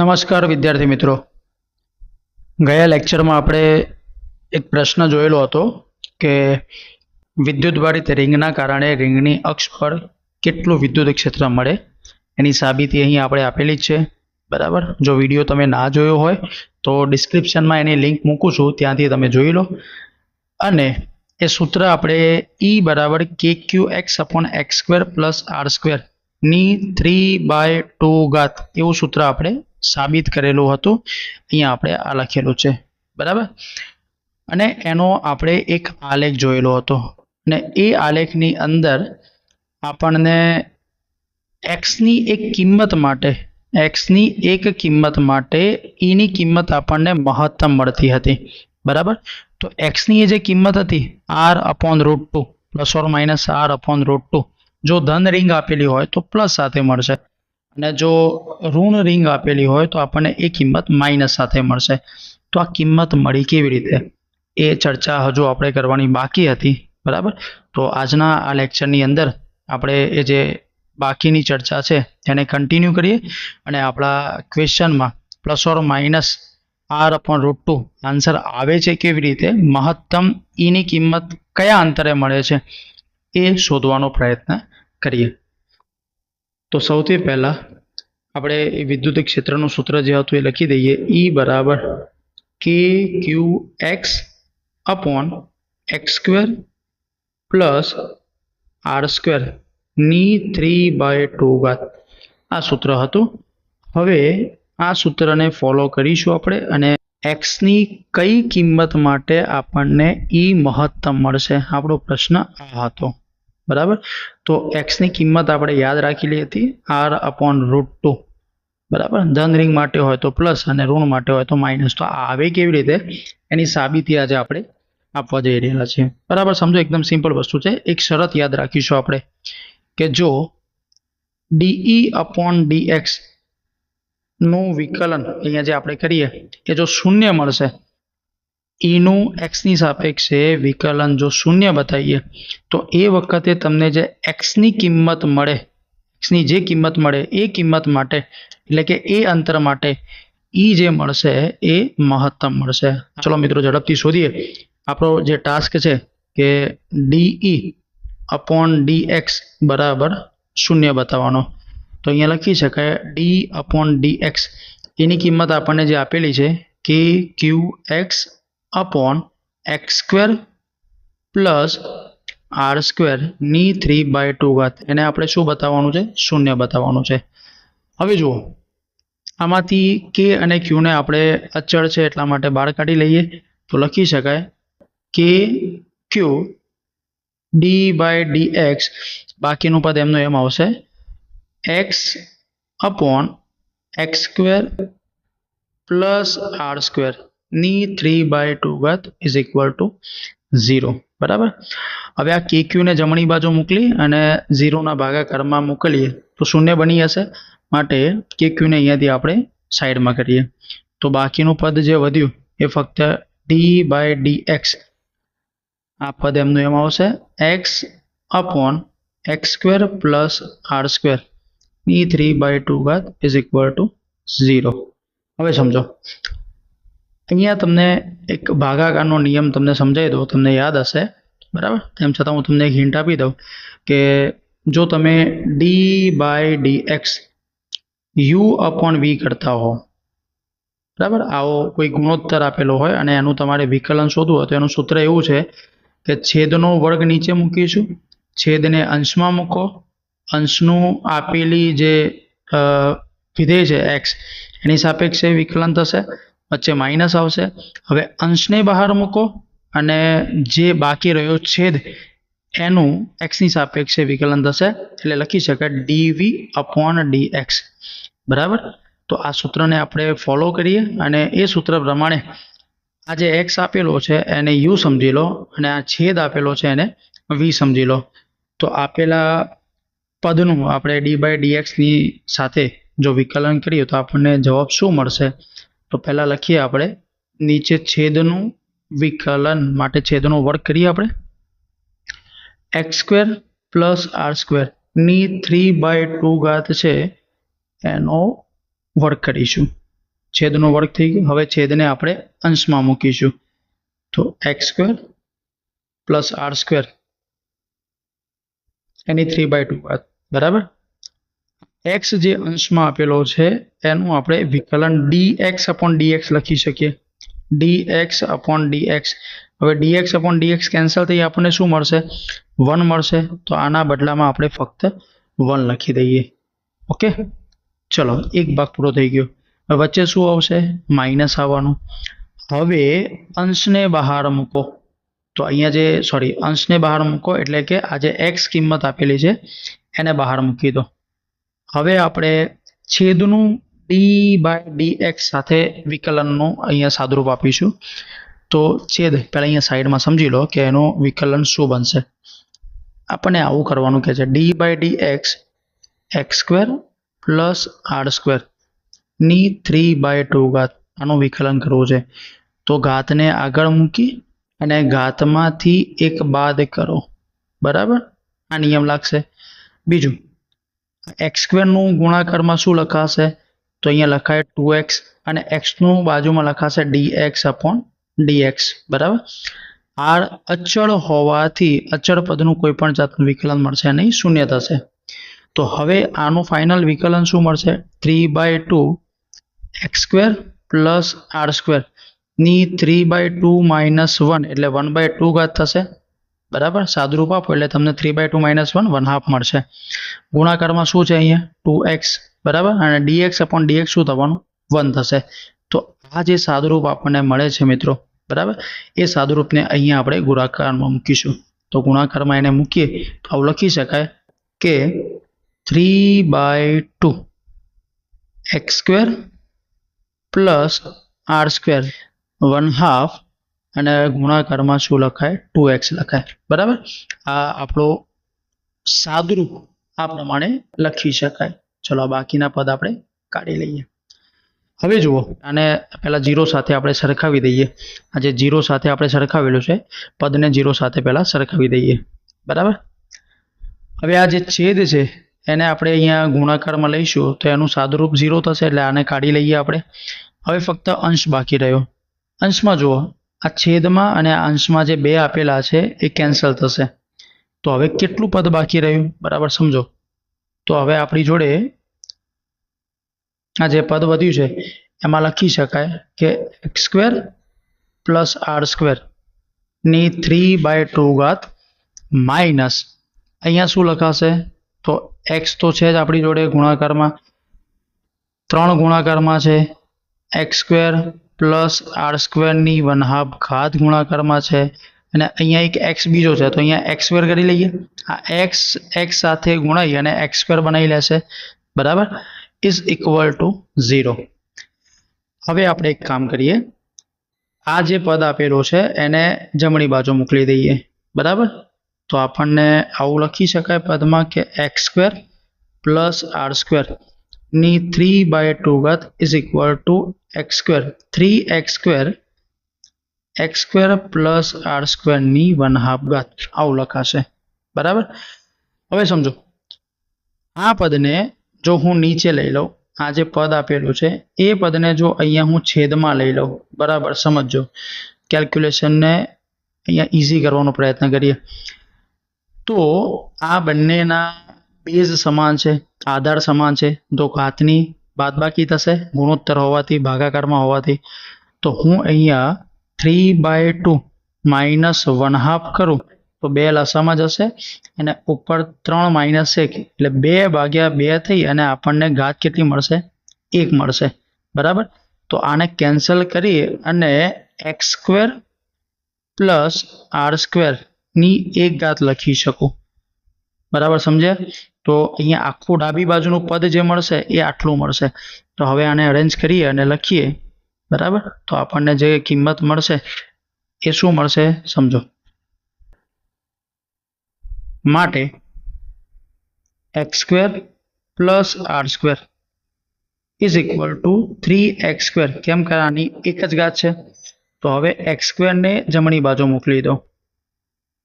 નમસ્કાર વિદ્યાર્થી મિત્રો. ગયા લેક્ચરમાં આપણે એક પ્રશ્ન જોયેલો હતો કે વિદ્યુતભારિત રિંગના કારણે રિંગની અક્ષ પર કેટલું વિદ્યુત ક્ષેત્ર મળે? એની સાબિતી અહીં આપણે આપેલી જ છે. બરાબર? જો વીડિયો તમે ના જોયો હોય તો ડિસ્ક્રિપ્શનમાં એની લિંક મૂકું છું, ત્યાંથી તમે જોઈ લો. અને એ સૂત્ર આપણે ઈ બરાબર કે Q X upon X square plus R સ્ક્વેરની three by two ગાત એવું સૂત્ર આપણે સાબિત કરેલું હતું. અહીંયા આપણે આ લખેલું છે. બરાબર? અને એનો આપણે એક આલેખ જોયેલો હતો. અને એ આલેખની અંદર આપણને એક્સની એક કિંમત માટે એક્સની એક કિંમત માટે ઈની કિંમત આપણને મહત્તમ મળતી હતી. બરાબર? તો એક્સની જે કિંમત હતી R upon root two plus or minus R upon root two જો ધન રિંગ આપેલી હોય તો પ્લસ સાથે મળશે. અને જો ઋણ રિંગ આપેલી હોય તો આપણને એ કિંમત માઇનસ સાથે મળશે. તો આ કિંમત મળી કેવી રીતે? એ ચર્ચા હજુ આપણે કરવાની બાકી હતી, બરાબર? તો આજના આ લેક્ચરની અંદર આપણે એ જે બાકીની ચર્ચા છે એને કન્ટિન્યુ કરીએ અને આપણા ક્વેશ્ચનમાં plus or minus R upon root two answer આવે છે કેવી રીતે? મહત્તમ ઈની કિંમત કયા અંતરે મળે છે? એ શોધવાનો પ્રયત્ન કરીએ. તો સૌથી પહેલાં આપણે એ વિદ્યુત ક્ષેત્રનું સૂત્ર જે હતું એ લખી દઈએ. ઈ બરાબર કે Q X upon X square plus R સ્ક્વેરની three by two ઘાત આ સૂત્ર હતું. હવે આ સૂત્રને ફોલો કરીશું આપણે અને એક્સની કઈ કિંમત માટે આપણને ઈ મહત્તમ મળશે? આપણો પ્રશ્ન આ હતો. બરાબર? તો એક્સની કિંમત આપણે યાદ રાખેલી હતી આર અપોન રૂટ ટુ બરાબર? ધન રિંગ માટે હોય તો પ્લસ અને ઋણ માટે હોય તો માઇનસ તો આવે કેવી રીતે? એની સાબિતી આજે આપણે આપવા જઈ રહ્યા છીએ. બરાબર? સમજો, એકદમ સિમ્પલ વસ્તુ છે. એક શરત યાદ રાખીશું આપણે કે જો ડીઈ અપોન ડીએક્સનું વિકલન અહીંયા જે આપણે કરીએ, એ જો શૂન્ય મળશે ઈનું એક્સની સાપેક્ષે વિકલન જો શૂન્ય બતાવીએ, તો એ વખતે તમને જે એક્સની કિંમત મળે એક્સની જે કિંમત મળે એ કિંમત માટે, એટલે કે એ અંતર માટે ઈ જે મળશે એ મહત્તમ મળશે. ચલો મિત્રો ઝડપથી શોધીએ. આપણો જે ટાસ્ક છે કે ડીઈ અપોન ડી એક્સ બરાબર શૂન્ય બતાવવાનો. તો અહીંયા લખી શકાય ડી અપોન ડી એક્સ. એની કિંમત આપણને જે આપેલી છે કે Q X upon X square plus R સ્ક્વેરની three by two ઘાત. એને આપણે શું બતાવવાનું છે? શૂન્ય બતાવવાનું છે. હવે જુઓ. આમાંથી કે અને ક્યુને આપણે અચળ છે એટલા માટે બહાર કાઢી લઈએ તો લખી શકાય કે Q D by D X બાકીનું પદ એમનું એમ આવશે. X upon X square plus R square ની થ્રી બાય ટુ ઘાત ઇઝ ઇક્વલ ટુ ઝીરો બરાબર? હવે આ કે ક્યુને જમણી બાજુ મોકલી અને ઝીરોના ભાગાકારમાં મોકલીએ તો શૂન્ય બની જશે. માટે કે ક્યુને અહીંયાથી આપણે સાઈડમાં કરીએ. તો બાકીનું પદ જે વધ્યું એ ફક્ત ડી બાય ડી એક્સ આ પદ એમનું એમ આવશે. X upon X square plus R સ્ક્વેરની three by two ઘાત ઇઝ ઇક્વલ ટુ ઝીરો હવે સમજો. અહીંયા તમને એક ભાગાકારનો નિયમ તમને સમજાવી દઉં, તમને યાદ હશે, બરાબર? તેમ છતાં હું તમને એક હિન્ટ આપી દઉં કે જો તમે D by D X U upon V કરતા હો, બરાબર? આવો કોઈ ગુણોત્તર આપેલો હોય અને એનું તમારે વિકલન શોધવું હોય તો એનું સૂત્ર એવું છે કે છેદનો વર્ગ નીચે મૂકીશું છેદને અંશમાં મૂકો, અંશનું આપેલી જે વિધેય છે એક્સ એની સાપેક્ષે વિકલન થશે. વચ્ચે માઇનસ આવશે. હવે અંશને બહાર મૂકો અને જે બાકી રહ્યો છેદ એનું એક્સની સાપેક્ષે વિકલન થશે એટલે લખી શકાય ડીવી અપોન ડી એક્સ બરાબર? તો આ સૂત્રને આપણે ફોલો કરીએ અને એ સૂત્ર પ્રમાણે આ જે એક્સ આપેલો છે એને યુ સમજી લો અને આ છેદ આપેલો છે એને વી સમજી લો. તો આપેલા પદનું આપણે ડી બાય ડીએક્સની સાથે જો વિકલન કરીએ તો આપણને જવાબ શું મળશે? તો પહેલાં લખીએ આપણે, નીચે છેદનું વિકલન માટે છેદનો વર્ગ કરીએ આપણે. એક્સ સ્ક્વેર પ્લસ આર સ્ક્વેરની થ્રી બાય ટુ ઘાત છે, એનો વર્ગ કરીશું. છેદનો વર્ગ થઈ ગયો. હવે છેદને આપણે અંશમાં મૂકીશું. તો X square plus R square, any three by two ઘાત. બરાબર? એક્સ જે અંશમાં આપેલો છે, એનું આપણે વિકલન D X upon D X લખી શકીએ. D X upon D X હવે D X upon D X cancel થઈ, આપણને શું મળશે? વન મળશે. તો આના બદલામાં આપણે ફક્ત વન લખી દઈએ. ઓકે? ચલો, એક ભાગ પૂરો થઈ ગયો. હવે વચ્ચે શું આવશે? માઇનસ આવવાનું. હવે અંશને બહાર મૂકો. તો અહીંયા જે સોરી અંશને બહાર મૂકો એટલે કે આ જે એક્સ કિંમત આપેલી છે, એને બહાર મૂકી દો. હવે આપણે છેદનું ડી બાય ડી એક્સ સાથે વિકલનનું અહીંયા સાદુરૂપ આપીશું. તો છેદ પહેલાં અહીંયા સાઈડમાં સમજી લો કે એનું વિકલન શું બનશે. આપણને આવું કરવાનું કહે છે. D by D X X square plus R સ્ક્વેરની three by two ઘાત. આનું વિકલન કરવું છે. તો ઘાતને આગળ મૂકી અને ઘાતમાંથી એક બાદ કરો. બરાબર? આ નિયમ લાગશે. બીજું એક્સ સ્ક્વેરનું ગુણાકારમાં શું લખાશે? તો અહીંયા લખાય ટુ એક્સ અને એક્સનું બાજુમાં લખાશે D X upon D X બરાબર? આર અચળ હોવાથી અચળ પદનું કોઈ પણ જાતનું વિકલન મળશે નહીં, શૂન્ય થશે. તો હવે આનું ફાઇનલ વિકલન શું મળશે? Three by two X square plus R સ્ક્વેરની three by two minus one એટલે વન બાય ટુ ઘાત થશે. બરાબર? સાદુરૂપ આપો એટલે તમને three by two minus one one half મળશે. ગુણાકારમાં શું છે અહીંયા? ટુ એક્સ બરાબર? અને ડીએક્સ અપોન ડીએક્સ શું થવાનું? વન થશે. તો આ જે સાદુરૂપ આપણને મળે છે મિત્રો, બરાબર? એ સાદુરૂપને અહીંયા આપણે ગુણાકારમાં મૂકીશું. તો ગુણાકારમાં એને મૂકીએ, તો આવું લખી શકાય કે three by two X square plus R square one half અને ગુણાકારમાં શું લખાય? ટુ એક્સ લખાય. બરાબર? આ આપણો સાદુરૂપ આ પ્રમાણે લખી શકાય. ચલો બાકીના પદ આપણે કાઢી લઈએ. હવે જુઓ, આને પહેલાં જીરો સાથે આપણે સરખાવી દઈએ. આ જે જીરો સાથે આપણે સરખાવેલું છે, પદને જીરો સાથે પહેલાં સરખાવી દઈએ. બરાબર? હવે આ જે છેદ છે, એને આપણે અહીંયા ગુણાકારમાં લઈશું, તો એનું સાદુરૂપ ઝીરો થશે, એટલે આને કાઢી લઈએ આપણે. હવે ફક્ત અંશ બાકી રહ્યો. અંશમાં જુઓ આ છેદમાં અને આ અંશમાં જે બે આપેલા છે, એ કેન્સલ થશે. તો હવે કેટલું પદ બાકી રહ્યું? બરાબર સમજો. તો હવે આપણી જોડે આ જે પદ વધ્યું છે, એમાં લખી શકાય કે એક્સ સ્ક્વેર પ્લસ આર સ્ક્વેરની થ્રી બાય ટુ ઘાત માઇનસ અહીંયા શું લખાશે? તો એક્સ તો છે જ આપણી જોડે ગુણાકારમાં. ત્રણ ગુણાકારમાં છે. એક્સ સ્ક્વેર પ્લસ આર સ્ક્વેરની વન હાફ ઘાત ગુણાકારમાં છે. અને અહીંયા એક એક્સ બીજો છે, તો અહીંયા એક્સ સ્ક્વેર કરી લઈએ. આ એક્સ એક્સ સાથે ગુણાઈ અને એક્સ સ્ક્વેર બનાવી લેશે. બરાબર? Is equal to zero. હવે આપણે એક કામ કરીએ. આ જે પદ આપેલો છે, એને જમણી બાજુ મોકલી દઈએ. બરાબર? તો આપણને આવું લખી શકાય પદમાં કે X square plus R square. ની થ્રી બાય ટુ ઘાત is equal to X square three X square X square plus R સ્ક્વેરની one half ઘાત. આવું લખાશે. બરાબર? હવે સમજો. આ પદને જો હું નીચે લઈ લઉં, આ જે પદ આપેલું છે, એ પદને જો અહીંયા હું છેદમાં લઈ લઉં, બરાબર? સમજો કેલ્ક્યુલેશનને અહીંયા ઇઝી કરવાનો પ્રયત્ન કરીએ. તો આ બંનેના બેઝ સમાન છે, આધાર સમાન છે, તો ઘાતની બાદબાકી થશે, ગુણોત્તર હોવાથી, ભાગાકારમાં હોવાથી. તો હું અહીંયા three by two minus one half કરું, તો બે લસામાં જશે, અને ઉપર ત્રણ માઇનસ એક, એટલે બે ભાગ્યા બે થઈ, અને આપણને ઘાત કેટલી મળશે? એક મળશે. બરાબર? તો આને કેન્સલ કરી અને એક્સ સ્ક્વેર પ્લસ આર સ્ક્વેરની એક ઘાત લખી શકું. બરાબર સમજ્યા તો અહીંયા આખું ડાબી બાજુનું પદ જે મળશે એ આટલું મળશે. તો હવે આને અરેન્જ કરીએ અને લખીએ. બરાબર? તો આપણને જે કિંમત મળશે એ શું મળશે? સમજો. માટે X square plus R square is equal to three X square કેમ? કે આની એક જ ઘાત છે. તો હવે એક્સ સ્ક્વેરને જમણી બાજુ મોકલી દો.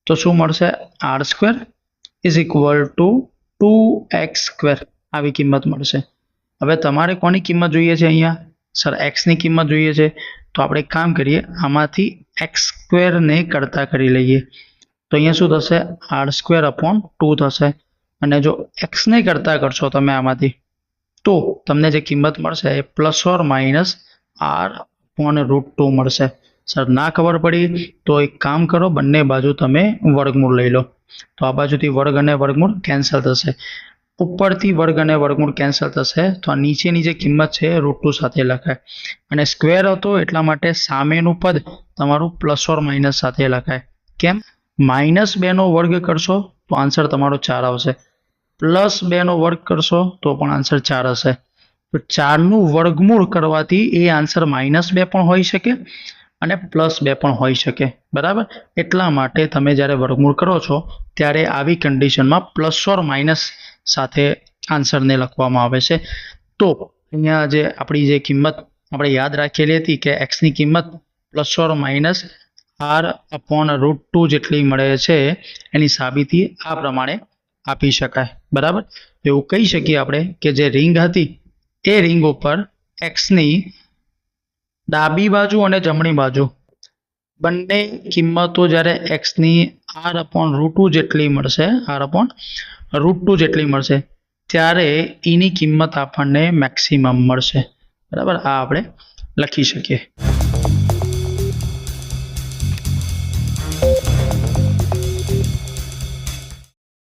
તો શું મળશે? R square is equal to two X square આવી કિંમત મળશે. હવે તમારે કોની કિંમત જોઈએ છે અહીંયા? સર એક્સની કિંમત જોઈએ છે. તો આપણે એક કામ કરીએ, આમાંથી એક્સ સ્ક્વેરને કરતા કરી લઈએ. તો અહીંયા શું થશે? આર સ્ક્વેર અપોન ટુ થશે. અને જો એક્સને કરતા કરશો તમે આમાંથી, તો તમને જે કિંમત મળશે એ plus or minus R upon root two મળશે. સર, ના ખબર પડી? તો એક કામ કરો, બંને બાજુ તમે વર્ગમૂળ લઈ લો. તો આ બાજુથી વર્ગ અને વર્ગમૂળ કેન્સલ થશે. ઉપરથી વર્ગ અને વર્ગમૂળ કેન્સલ થશે, તો આ નીચેની જે કિંમત છે રૂટ ટુ સાથે લખાય. અને સ્ક્વેર હતો એટલા માટે સામેનું પદ તમારું પ્લસ ઓર માઇનસ સાથે લખાય. કેમ? માઇનસ બેનો વર્ગ કરશો, તો આન્સર તમારો ચાર આવશે. પ્લસ બેનો વર્ગ કરશો, તો પણ આન્સર ચાર હશે. તો ચારનું વર્ગમૂળ કરવાથી એ આન્સર માઇનસ બે પણ હોઈ શકે. અને પ્લસ બે પણ હોઈ શકે. બરાબર? એટલા માટે તમે જ્યારે વર્ગમૂળ કરો છો, ત્યારે આવી કન્ડિશનમાં પ્લસ ઓર માઇનસ સાથે આન્સરને લખવામાં આવે છે. તો અહીંયા જે આપણી જે કિંમત, આપણે યાદ રાખેલી હતી કે એક્સની કિંમત plus or minus R upon root two જેટલી મળે છે, એની સાબિતી આ પ્રમાણે આપી શકાય. બરાબર? એવું કહી શકીએ આપણે કે જે રિંગ હતી, એ રિંગ ઉપર એક્સની ડાબી બાજુ અને જમણી બાજુ. બંને કિંમતો જ્યારે એક્સની આર અપોન રૂટ જેટલી મળશે આર અપોન રૂટ જેટલી મળશે, ત્યારે એની કિંમત આપણને મેક્સિમમ મળશે. બરાબર? આ આપણે લખી શકીએ.